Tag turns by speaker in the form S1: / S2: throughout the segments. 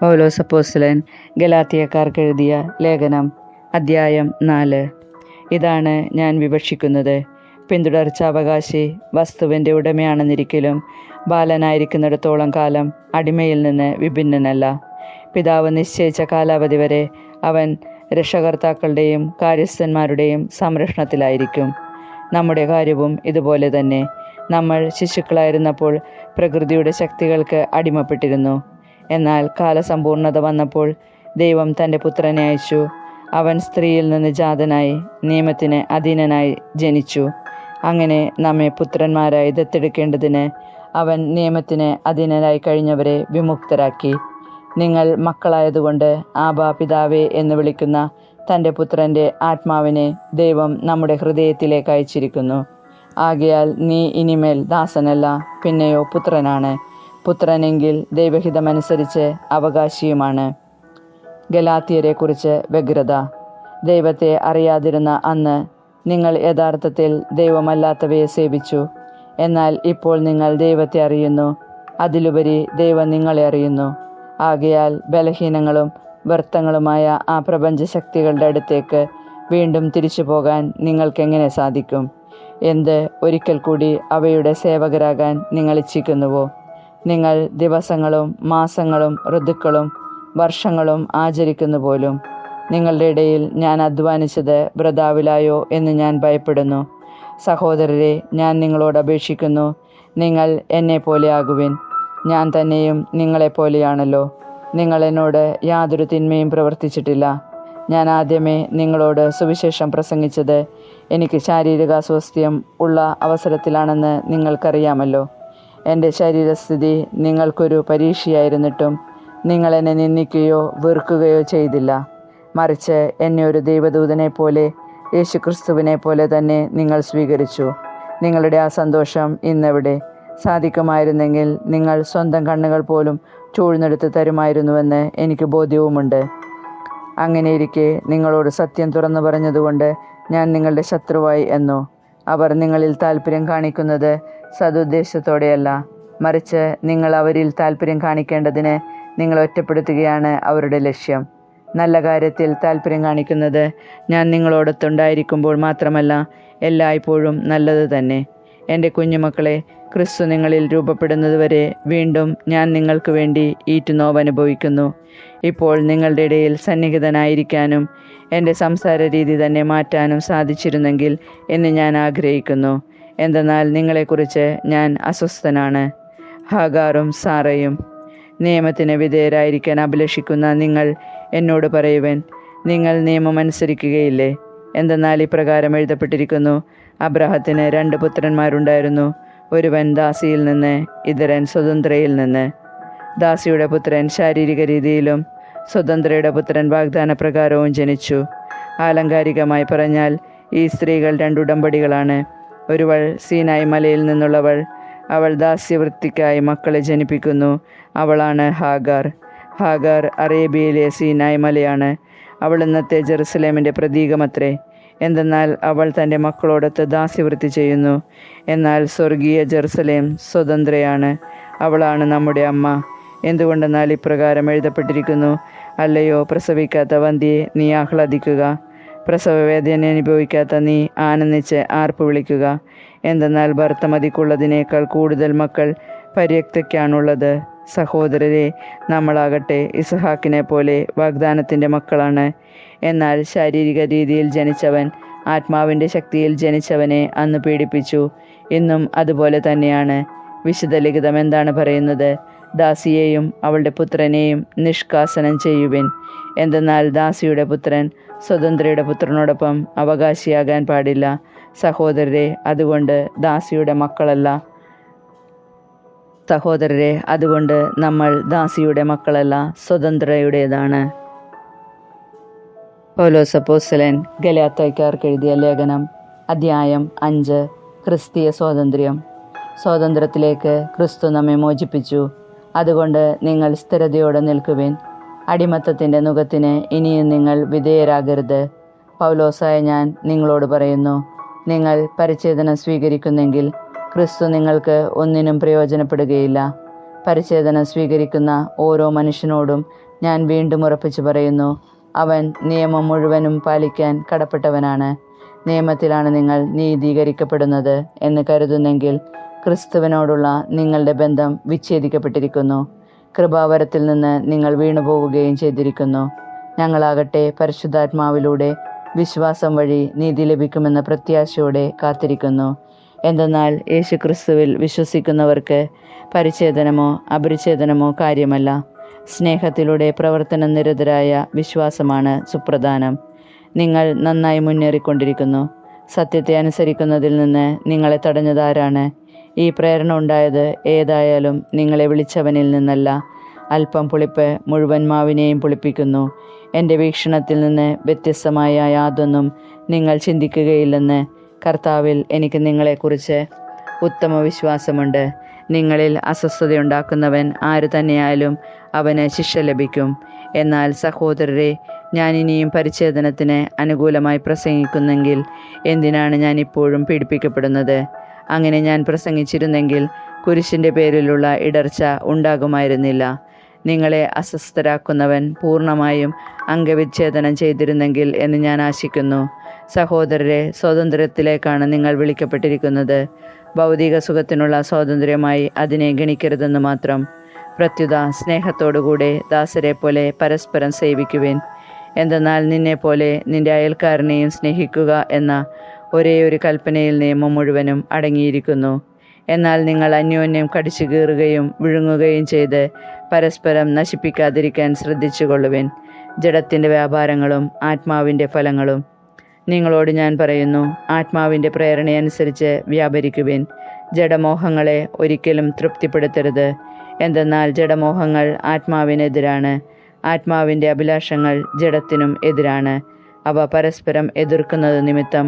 S1: പൗലോസ് അപ്പോസ്ലൻ ഗലാത്തിയക്കാർക്ക് എഴുതിയ ലേഖനം അദ്ധ്യായം നാല് ഇതാണ് ഞാൻ വിവക്ഷിക്കുന്നത് പിന്തുടർച്ചാവകാശി വസ്തുവിൻ്റെ ഉടമയാണെന്നിരിക്കലും ബാലനായിരിക്കുന്നിടത്തോളം കാലം അടിമയിൽ നിന്ന് വിഭിന്നനല്ല പിതാവ് നിശ്ചയിച്ച കാലാവധി വരെ അവൻ രക്ഷകർത്താക്കളുടെയും കാര്യസ്ഥന്മാരുടെയും സംരക്ഷണത്തിലായിരിക്കും നമ്മുടെ കാര്യവും ഇതുപോലെ തന്നെ നമ്മൾ ശിശുക്കളായിരുന്നപ്പോൾ പ്രകൃതിയുടെ ശക്തികൾക്ക് അടിമപ്പെട്ടിരുന്നു എന്നാൽ കാലസമ്പൂർണത വന്നപ്പോൾ ദൈവം തൻ്റെ പുത്രനെ അയച്ചു അവൻ സ്ത്രീയിൽ നിന്ന് ജാതനായി നിയമത്തിന് അധീനനായി ജനിച്ചു അങ്ങനെ നമ്മെ പുത്രന്മാരായി ദത്തെടുക്കേണ്ടതിന് അവൻ നിയമത്തിന് അധീനരായി കഴിഞ്ഞവരെ വിമുക്തരാക്കി നിങ്ങൾ മക്കളായതുകൊണ്ട് ആബാ പിതാവേ എന്ന് വിളിക്കുന്ന തൻ്റെ പുത്രൻ്റെ ആത്മാവിനെ ദൈവം നമ്മുടെ ഹൃദയത്തിലേക്ക് അയച്ചിരിക്കുന്നു ആകയാൽ നീ ഇനിമേൽ ദാസനല്ല പിന്നെയോ പുത്രനാണ് പുത്രനെങ്കിൽ ദൈവഹിതമനുസരിച്ച് അവകാശിയുമാണ് ഗലാത്തിയരെക്കുറിച്ച് വ്യഗ്രത ദൈവത്തെ അറിയാതിരുന്ന അന്ന് നിങ്ങൾ യഥാർത്ഥത്തിൽ ദൈവമല്ലാത്തവയെ സേവിച്ചു എന്നാൽ ഇപ്പോൾ നിങ്ങൾ ദൈവത്തെ അറിയുന്നു അതിലുപരി ദൈവം നിങ്ങളെ അറിയുന്നു ആകയാൽ ബലഹീനങ്ങളും വൃത്തങ്ങളുമായ ആ പ്രപഞ്ച ശക്തികളുടെ അടുത്തേക്ക് വീണ്ടും തിരിച്ചു പോകാൻ നിങ്ങൾക്കെങ്ങനെ സാധിക്കും എന്ത് ഒരിക്കൽ കൂടി അവയുടെ സേവകരാകാൻ നിങ്ങൾ ഇച്ഛിക്കുന്നുവോ നിങ്ങൾ ദിവസങ്ങളും മാസങ്ങളും ഋതുക്കളും വർഷങ്ങളും ആചരിക്കുന്നു പോലും നിങ്ങളുടെ ഇടയിൽ ഞാൻ അധ്വാനിച്ചത് വ്രതാവിലായോ എന്ന് ഞാൻ ഭയപ്പെടുന്നു സഹോദരരെ ഞാൻ നിങ്ങളോട് അപേക്ഷിക്കുന്നു നിങ്ങൾ എന്നെപ്പോലെ ആകുവിൻ ഞാൻ തന്നെയും നിങ്ങളെപ്പോലെയാണല്ലോ നിങ്ങൾ എന്നോട് യാതൊരു തിന്മയും പ്രവർത്തിച്ചിട്ടില്ല ഞാൻ ആദ്യമേ നിങ്ങളോട് സുവിശേഷം പ്രസംഗിച്ചത് എനിക്ക് ശാരീരിക അസ്വാസ്ഥ്യം ഉള്ള അവസരത്തിലാണെന്ന് നിങ്ങൾക്കറിയാമല്ലോ എൻ്റെ ശരീരസ്ഥിതി നിങ്ങൾക്കൊരു പരീക്ഷയായിരുന്നിട്ടും നിങ്ങൾ എന്നെ നിന്ദിക്കുകയോ വെറുക്കുകയോ ചെയ്തില്ല മറിച്ച് എന്നെ ഒരു ദൈവദൂതനെ പോലെ യേശുക്രിസ്തുവിനെ പോലെ തന്നെ നിങ്ങൾ സ്വീകരിച്ചു നിങ്ങളുടെ ആ സന്തോഷം ഇന്നെവിടെ സാധിക്കുമായിരുന്നെങ്കിൽ നിങ്ങൾ സ്വന്തം കണ്ണുകൾ പോലും ചൂഴ്ന്നെടുത്ത് തരുമായിരുന്നുവെന്ന് എനിക്ക് ബോധ്യവുമുണ്ട് അങ്ങനെയിരിക്കെ നിങ്ങളോട് സത്യം തുറന്നു പറഞ്ഞതുകൊണ്ട് ഞാൻ നിങ്ങളുടെ ശത്രുവായി എന്നോ അവർ നിങ്ങളിൽ താല്പര്യം കാണിക്കുന്നത് സതുദ്ദേശത്തോടെയല്ല മറിച്ച് നിങ്ങൾ അവരിൽ താല്പര്യം കാണിക്കേണ്ടതിന് നിങ്ങൾ ഒറ്റപ്പെടുത്തുകയാണ് അവരുടെ ലക്ഷ്യം നല്ല കാര്യത്തിൽ താല്പര്യം കാണിക്കുന്നത് ഞാൻ നിങ്ങളോടൊത്തുണ്ടായിരിക്കുമ്പോൾ മാത്രമല്ല എല്ലായ്പ്പോഴും നല്ലത് തന്നെ എൻ്റെ കുഞ്ഞുമക്കളെ ക്രിസ്തു നിങ്ങളിൽ രൂപപ്പെടുന്നതുവരെ വീണ്ടും ഞാൻ നിങ്ങൾക്ക് വേണ്ടി ഈറ്റുനോവ് അനുഭവിക്കുന്നു ഇപ്പോൾ നിങ്ങളുടെ ഇടയിൽ സന്നിഹിതനായിരിക്കാനും എൻ്റെ സംസാര രീതി തന്നെ മാറ്റാനും സാധിച്ചിരുന്നെങ്കിൽ എന്ന് ഞാൻ ആഗ്രഹിക്കുന്നു എന്തെന്നാൽ നിങ്ങളെക്കുറിച്ച് ഞാൻ അസ്വസ്ഥനാണ് ഹാഗാറും സാറയും നിയമത്തിന് വിധേയരായിരിക്കാൻ അഭിലഷിക്കുന്ന നിങ്ങൾ എന്നോട് പറയുവൻ നിങ്ങൾ നിയമം അനുസരിക്കുകയില്ലേ എന്തെന്നാൽ ഇപ്രകാരം എഴുതപ്പെട്ടിരിക്കുന്നു അബ്രഹത്തിന് രണ്ട് പുത്രന്മാരുണ്ടായിരുന്നു ഒരുവൻ ദാസിയിൽ നിന്ന് ഇതരൻ സ്വതന്ത്രയിൽ നിന്ന് ദാസിയുടെ പുത്രൻ ശാരീരിക രീതിയിലും സ്വതന്ത്രയുടെ പുത്രൻ വാഗ്ദാനപ്രകാരവും ജനിച്ചു ആലങ്കാരികമായി പറഞ്ഞാൽ ഈ സ്ത്രീകൾ രണ്ടുടമ്പടികളാണ് ഒരുവൾ സീനായ് മലയിൽ നിന്നുള്ളവൾ അവൾ ദാസ്യവൃത്തിക്കായി മക്കളെ ജനിപ്പിക്കുന്നു അവളാണ് ഹാഗാർ ഹാഗാർ അറേബ്യയിലെ സീനായ് മലയാണ് അവൾ ഇന്നത്തെ ജെറുസലേമിൻ്റെ പ്രതീകമത്രേ എന്തെന്നാൽ അവൾ തൻ്റെ മക്കളോടൊത്ത് ദാസ്യവൃത്തി ചെയ്യുന്നു എന്നാൽ സ്വർഗീയ ജെറുസലേം സ്വതന്ത്രയാണ് അവളാണ് നമ്മുടെ അമ്മ എന്തുകൊണ്ടെന്നാൽ ഇപ്രകാരം എഴുതപ്പെട്ടിരിക്കുന്നു അല്ലയോ പ്രസവിക്കാത്ത വന്തിയെ നീ ആഹ്ലാദിക്കുക വേദന അനുഭവിക്കാത്ത നീ ആനന്ദിച്ച് ആർപ്പ് വിളിക്കുക എന്തെന്നാൽ ഭർത്തമതിക്കുള്ളതിനേക്കാൾ കൂടുതൽ മക്കൾ പര്യക്തയ്ക്കാണുള്ളത് സഹോദരരെ നമ്മളാകട്ടെ ഇസഹാക്കിനെ പോലെ വാഗ്ദാനത്തിൻ്റെ മക്കളാണ് എന്നാൽ ശാരീരിക രീതിയിൽ ജനിച്ചവൻ ആത്മാവിൻ്റെ ശക്തിയിൽ ജനിച്ചവനെ അന്ന് പീഡിപ്പിച്ചു ഇന്നും അതുപോലെ തന്നെയാണ് വിശുദ്ധ ലിഖിതം എന്താണ് പറയുന്നത് ദാസിയെയും അവളുടെ പുത്രനെയും നിഷ്കാസനം ചെയ്യുവിൻ എന്തെന്നാൽ ദാസിയുടെ പുത്രൻ സ്വതന്ത്രയുടെ പുത്രനോടൊപ്പം അവകാശിയാകാൻ പാടില്ല സഹോദരരെ അതുകൊണ്ട് ദാസിയുടെ മക്കളല്ല സഹോദരരെ അതുകൊണ്ട് നമ്മൾ ദാസിയുടെ മക്കളല്ല സ്വതന്ത്രയുടേതാണ് പൗലോസപ്പോസലൻ ഗലാത്തൈക്കാർക്ക് എഴുതിയ ലേഖനം അധ്യായം അഞ്ച് ക്രിസ്തീയ സ്വാതന്ത്ര്യം സ്വാതന്ത്ര്യത്തിലേക്ക് ക്രിസ്തു നമ്മെ മോചിപ്പിച്ചു അതുകൊണ്ട് നിങ്ങൾ സ്ഥിരതയോടെ നിൽക്കുവിൻ അടിമത്തത്തിൻ്റെ മുഖത്തിന് ഇനിയും നിങ്ങൾ വിധേയരാകരുത് പൗലോസായ ഞാൻ നിങ്ങളോട് പറയുന്നു നിങ്ങൾ പരിച്ഛേദനം സ്വീകരിക്കുന്നെങ്കിൽ ക്രിസ്തു നിങ്ങൾക്ക് ഒന്നിനും പ്രയോജനപ്പെടുകയില്ല പരിച്ഛേദനം സ്വീകരിക്കുന്ന ഓരോ മനുഷ്യനോടും ഞാൻ വീണ്ടും ഉറപ്പിച്ചു പറയുന്നു അവൻ നിയമം മുഴുവനും പാലിക്കാൻ കടപ്പെട്ടവനാണ് നിയമത്തിലാണ് നിങ്ങൾ നീതീകരിക്കപ്പെടുന്നത് എന്ന് കരുതുന്നെങ്കിൽ ക്രിസ്തുവിനോടുള്ള നിങ്ങളുടെ ബന്ധം വിച്ഛേദിക്കപ്പെട്ടിരിക്കുന്നു കൃപാവരത്തിൽ നിന്ന് നിങ്ങൾ വീണുപോവുകയും ചെയ്തിരിക്കുന്നു ഞങ്ങളാകട്ടെ പരിശുദ്ധാത്മാവിലൂടെ വിശ്വാസം വഴി നീതി ലഭിക്കുമെന്ന പ്രത്യാശയോടെ കാത്തിരിക്കുന്നു എന്തെന്നാൽ യേശുക്രിസ്തുവിൽ വിശ്വസിക്കുന്നവർക്ക് പരിച്ഛേദനമോ അപരിച്ഛേദനമോ കാര്യമല്ല സ്നേഹത്തിലൂടെ പ്രവർത്തന നിരതരായ വിശ്വാസമാണ് സുപ്രധാനം നിങ്ങൾ നന്നായി മുന്നേറിക്കൊണ്ടിരിക്കുന്നു സത്യത്തെ അനുസരിക്കുന്നതിൽ നിന്ന് നിങ്ങളെ തടഞ്ഞതാരാണ് ഈ പ്രേരണ ഉണ്ടായത് ഏതായാലും നിങ്ങളെ വിളിച്ചവനിൽ നിന്നല്ല അല്പം പുളിപ്പ് മുഴുവൻ മാവിനെയും പുളിപ്പിക്കുന്നു എൻ്റെ വീക്ഷണത്തിൽ നിന്ന് വ്യത്യസ്തമായ യാതൊന്നും നിങ്ങൾ ചിന്തിക്കുകയില്ലെന്ന് കർത്താവിൽ എനിക്ക് നിങ്ങളെക്കുറിച്ച് ഉത്തമ വിശ്വാസമുണ്ട് നിങ്ങളിൽ അസ്വസ്ഥതയുണ്ടാക്കുന്നവൻ ആര് തന്നെയായാലും അവന് ശിക്ഷ ലഭിക്കും എന്നാൽ സഹോദരരെ ഞാൻ ഇനിയും പരിച്ഛേദനത്തിന് അനുകൂലമായി പ്രസംഗിക്കുന്നെങ്കിൽ എന്തിനാണ് ഞാൻ ഇപ്പോഴും പീഡിപ്പിക്കപ്പെടുന്നത് അങ്ങനെ ഞാൻ പ്രസംഗിച്ചിരുന്നെങ്കിൽ കുരിശിൻ്റെ പേരിലുള്ള ഇടർച്ച ഉണ്ടാകുമായിരുന്നില്ല നിങ്ങളെ അസ്വസ്ഥരാക്കുന്നവൻ പൂർണ്ണമായും അംഗവിച്ഛേദനം ചെയ്തിരുന്നെങ്കിൽ എന്ന് ഞാൻ ആശിക്കുന്നു സഹോദരരെ സ്വാതന്ത്ര്യത്തിലേക്കാണ് നിങ്ങൾ വിളിക്കപ്പെട്ടിരിക്കുന്നത് ഭൗതിക സുഖത്തിനുള്ള സ്വാതന്ത്ര്യമായി അതിനെ ഗണിക്കരുതെന്ന് മാത്രം പ്രത്യുത സ്നേഹത്തോടുകൂടെ ദാസരെ പോലെ പരസ്പരം സേവിക്കുവേൻ എന്തെന്നാൽ നിന്നെപ്പോലെ നിന്റെ അയൽക്കാരനെയും സ്നേഹിക്കുക എന്ന ഒരു കൽപ്പനയിൽ നിയമം മുഴുവനും അടങ്ങിയിരിക്കുന്നു എന്നാൽ നിങ്ങൾ അന്യോന്യം കടിച്ചു കീറുകയും വിഴുങ്ങുകയും ചെയ്ത് പരസ്പരം നശിപ്പിക്കാതിരിക്കാൻ ശ്രദ്ധിച്ചുകൊള്ളുവിൻ ജഡത്തിൻ്റെ വ്യാപാരങ്ങളും ആത്മാവിൻ്റെ ഫലങ്ങളും നിങ്ങളോട് ഞാൻ പറയുന്നു ആത്മാവിൻ്റെ പ്രേരണയനുസരിച്ച് വ്യാപരിക്കുവിൻ ജഡമോഹങ്ങളെ ഒരിക്കലും തൃപ്തിപ്പെടുത്തരുത് എന്തെന്നാൽ ജഡമോഹങ്ങൾ ആത്മാവിനെതിരാണ് ആത്മാവിൻ്റെ അഭിലാഷങ്ങൾ ജഡത്തിനും എതിരാണ് അവ പരസ്പരം എതിർക്കുന്നത് നിമിത്തം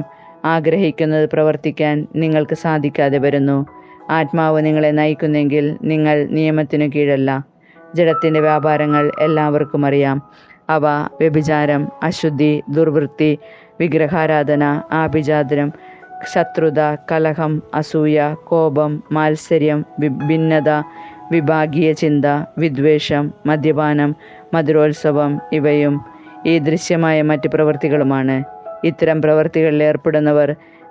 S1: ആഗ്രഹിക്കുന്നത് പ്രവർത്തിക്കാൻ നിങ്ങൾക്ക് സാധിക്കാതെ വരുന്നു ആത്മാവ് നിങ്ങളെ നയിക്കുന്നെങ്കിൽ നിങ്ങൾ നിയമത്തിനു കീഴല്ല ജഡത്തിൻ്റെ വ്യാപാരങ്ങൾ എല്ലാവർക്കും അറിയാം അവ വ്യഭിചാരം അശുദ്ധി ദുർവൃത്തി വിഗ്രഹാരാധന ആഭിജാതനം ശത്രുത കലഹം അസൂയ കോപം മാത്സര്യം ഭിന്നത വിഭാഗീയ ചിന്ത വിദ്വേഷം മദ്യപാനം മധുരോത്സവം ഇവയും ഈ ദൃശ്യമായ മറ്റ് പ്രവൃത്തികളുമാണ് ഇത്തരം പ്രവൃത്തികളിൽ ഏർപ്പെടുന്നവർ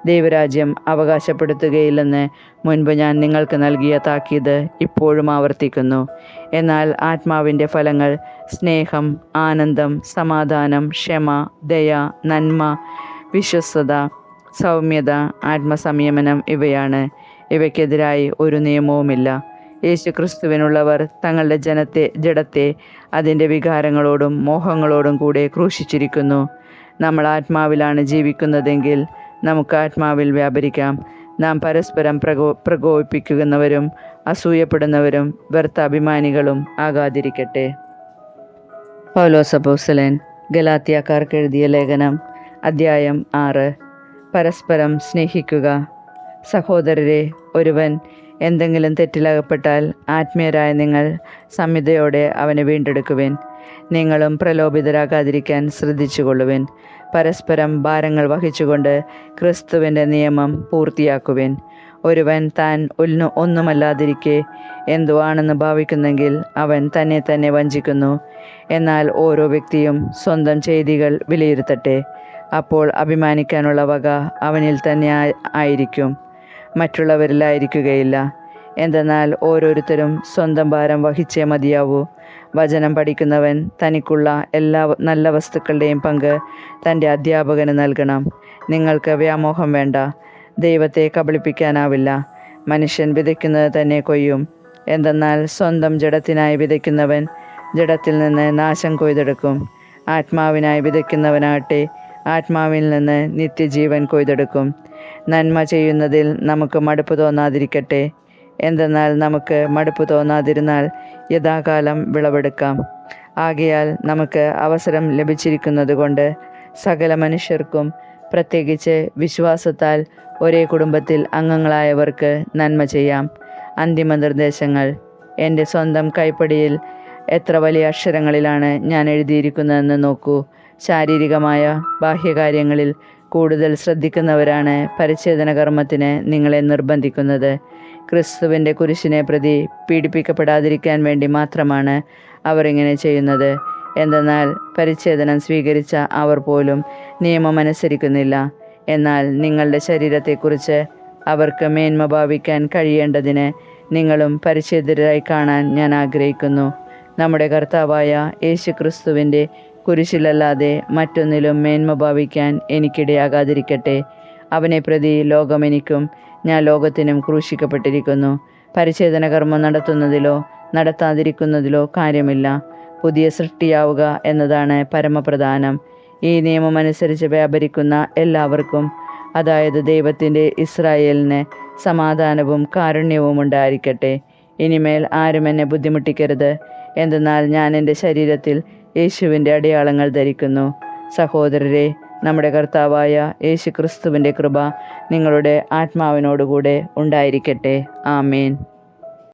S1: ദൈവരാജ്യം അവകാശപ്പെടുത്തുകയില്ലെന്ന് മുൻപ് ഞാൻ നിങ്ങൾക്ക് നൽകിയ താക്കീത് ഇപ്പോഴും ആവർത്തിക്കുന്നു എന്നാൽ ആത്മാവിൻ്റെ ഫലങ്ങൾ സ്നേഹം ആനന്ദം സമാധാനം ക്ഷമ ദയ നന്മ വിശ്വസ്തത സൗമ്യത ആത്മസംയമനം ഇവയാണ് ഇവയ്ക്കെതിരായി ഒരു നിയമവുമില്ല യേശുക്രിസ്തുവിനുള്ളവർ തങ്ങളുടെ ജനത്തെ ജഡത്തെ അതിൻ്റെ വികാരങ്ങളോടും മോഹങ്ങളോടും കൂടെ ക്രൂശിച്ചിരിക്കുന്നു നമ്മൾ ആത്മാവിലാണ് ജീവിക്കുന്നതെങ്കിൽ നമുക്ക് ആത്മാവിൽ വ്യാപരിക്കാം നാം പരസ്പരം പ്രകോ പ്രകോപിപ്പിക്കുന്നവരും അസൂയപ്പെടുന്നവരും വ്യർത്ഥാഭിമാനികളും ആകാതിരിക്കട്ടെ പൗലോസബോസലൻ ഗലാത്തിയാക്കാർക്ക് എഴുതിയ ലേഖനം അദ്ധ്യായം ആറ് പരസ്പരം സ്നേഹിക്കുക സഹോദരരെ ഒരുവൻ എന്തെങ്കിലും തെറ്റിലകപ്പെട്ടാൽ ആത്മീയരായ നിങ്ങൾ സംഹിതയോടെ അവനെ വീണ്ടെടുക്കുവേൻ നിങ്ങളും പ്രലോഭിതരാകാതിരിക്കാൻ ശ്രദ്ധിച്ചുകൊള്ളുവിൻ പരസ്പരം ഭാരങ്ങൾ വഹിച്ചുകൊണ്ട് ക്രിസ്തുവിൻ്റെ നിയമം പൂർത്തിയാക്കുവിൻ ഒരുവൻ താൻ ഒന്നു ഒന്നുമല്ലാതിരിക്കെ എന്തുവാണെന്ന് ഭാവിക്കുന്നെങ്കിൽ അവൻ തന്നെ തന്നെ വഞ്ചിക്കുന്നു എന്നാൽ ഓരോ വ്യക്തിയും സ്വന്തം ചെയ്തികൾ വിലയിരുത്തട്ടെ അപ്പോൾ അഭിമാനിക്കാനുള്ള വക അവനിൽ തന്നെ ആയിരിക്കും മറ്റുള്ളവരിലായിരിക്കുകയില്ല എന്തെന്നാൽ ഓരോരുത്തരും സ്വന്തം ഭാരം വഹിച്ചേ മതിയാവൂ വചനം പഠിക്കുന്നവൻ തനിക്കുള്ള എല്ലാ നല്ല വസ്തുക്കളുടെയും പങ്ക് തൻ്റെ അധ്യാപകന് നൽകണം നിങ്ങൾക്ക് വ്യാമോഹം വേണ്ട ദൈവത്തെ കബളിപ്പിക്കാനാവില്ല മനുഷ്യൻ വിതയ്ക്കുന്നത് തന്നെ കൊയ്യും എന്തെന്നാൽ സ്വന്തം ജഡത്തിനായി വിതയ്ക്കുന്നവൻ ജഡത്തിൽ നിന്ന് നാശം കൊയ്തെടുക്കും ആത്മാവിനായി വിതയ്ക്കുന്നവനാകട്ടെ ആത്മാവിൽ നിന്ന് നിത്യജീവൻ കൊയ്തെടുക്കും നന്മ ചെയ്യുന്നതിൽ നമുക്ക് മടുപ്പ് തോന്നാതിരിക്കട്ടെ എന്തെന്നാൽ നമുക്ക് മടുപ്പ് തോന്നാതിരുന്നാൽ യഥാകാലം വിളവെടുക്കാം ആകയാൽ നമുക്ക് അവസരം കൊണ്ട് സകല മനുഷ്യർക്കും പ്രത്യേകിച്ച് വിശ്വാസത്താൽ ഒരേ കുടുംബത്തിൽ അംഗങ്ങളായവർക്ക് നന്മ ചെയ്യാം അന്തിമ നിർദ്ദേശങ്ങൾ എൻ്റെ സ്വന്തം കൈപ്പടിയിൽ എത്ര വലിയ അക്ഷരങ്ങളിലാണ് ഞാൻ എഴുതിയിരിക്കുന്നതെന്ന് നോക്കൂ ശാരീരികമായ ബാഹ്യകാര്യങ്ങളിൽ കൂടുതൽ ശ്രദ്ധിക്കുന്നവരാണ് പരിച്ഛേദന കർമ്മത്തിന് നിങ്ങളെ നിർബന്ധിക്കുന്നത് ക്രിസ്തുവിൻ്റെ കുരിശിനെ പ്രതി പീഡിപ്പിക്കപ്പെടാതിരിക്കാൻ വേണ്ടി മാത്രമാണ് അവരിങ്ങനെ ചെയ്യുന്നത് എന്തെന്നാൽ പരിച്ഛേദനം സ്വീകരിച്ച അവർ പോലും നിയമം അനുസരിക്കുന്നില്ല എന്നാൽ നിങ്ങളുടെ ശരീരത്തെക്കുറിച്ച് അവർക്ക് മേന്മ ഭാവിക്കാൻ കഴിയേണ്ടതിന് നിങ്ങളും പരിച്ഛേദരായി കാണാൻ ഞാൻ ആഗ്രഹിക്കുന്നു നമ്മുടെ കർത്താവായ യേശു ക്രിസ്തുവിൻ്റെ കുരിശിലല്ലാതെ മറ്റൊന്നിലും മേന്മ ഭാവിക്കാൻ എനിക്കിടയാകാതിരിക്കട്ടെ അവനെ പ്രതി ലോകമെനിക്കും ഞാൻ ലോകത്തിനും ക്രൂശിക്കപ്പെട്ടിരിക്കുന്നു പരിച്ഛേദന കർമ്മം നടത്തുന്നതിലോ നടത്താതിരിക്കുന്നതിലോ കാര്യമില്ല പുതിയ സൃഷ്ടിയാവുക എന്നതാണ് പരമപ്രധാനം ഈ നിയമമനുസരിച്ച് വ്യാപരിക്കുന്ന എല്ലാവർക്കും അതായത് ദൈവത്തിൻ്റെ ഇസ്രായേലിന് സമാധാനവും കാരുണ്യവും ഉണ്ടായിരിക്കട്ടെ ഇനിമേൽ ആരും എന്നെ ബുദ്ധിമുട്ടിക്കരുത് എന്തെന്നാൽ ഞാൻ എൻ്റെ ശരീരത്തിൽ യേശുവിൻ്റെ അടയാളങ്ങൾ ധരിക്കുന്നു സഹോദരരെ നമ്മുടെ കർത്താവായ യേശുക്രിസ്തുവിൻ്റെ കൃപ നിങ്ങളുടെ ആത്മാവിനോടുകൂടെ ഉണ്ടായിരിക്കട്ടെ ആമേൻ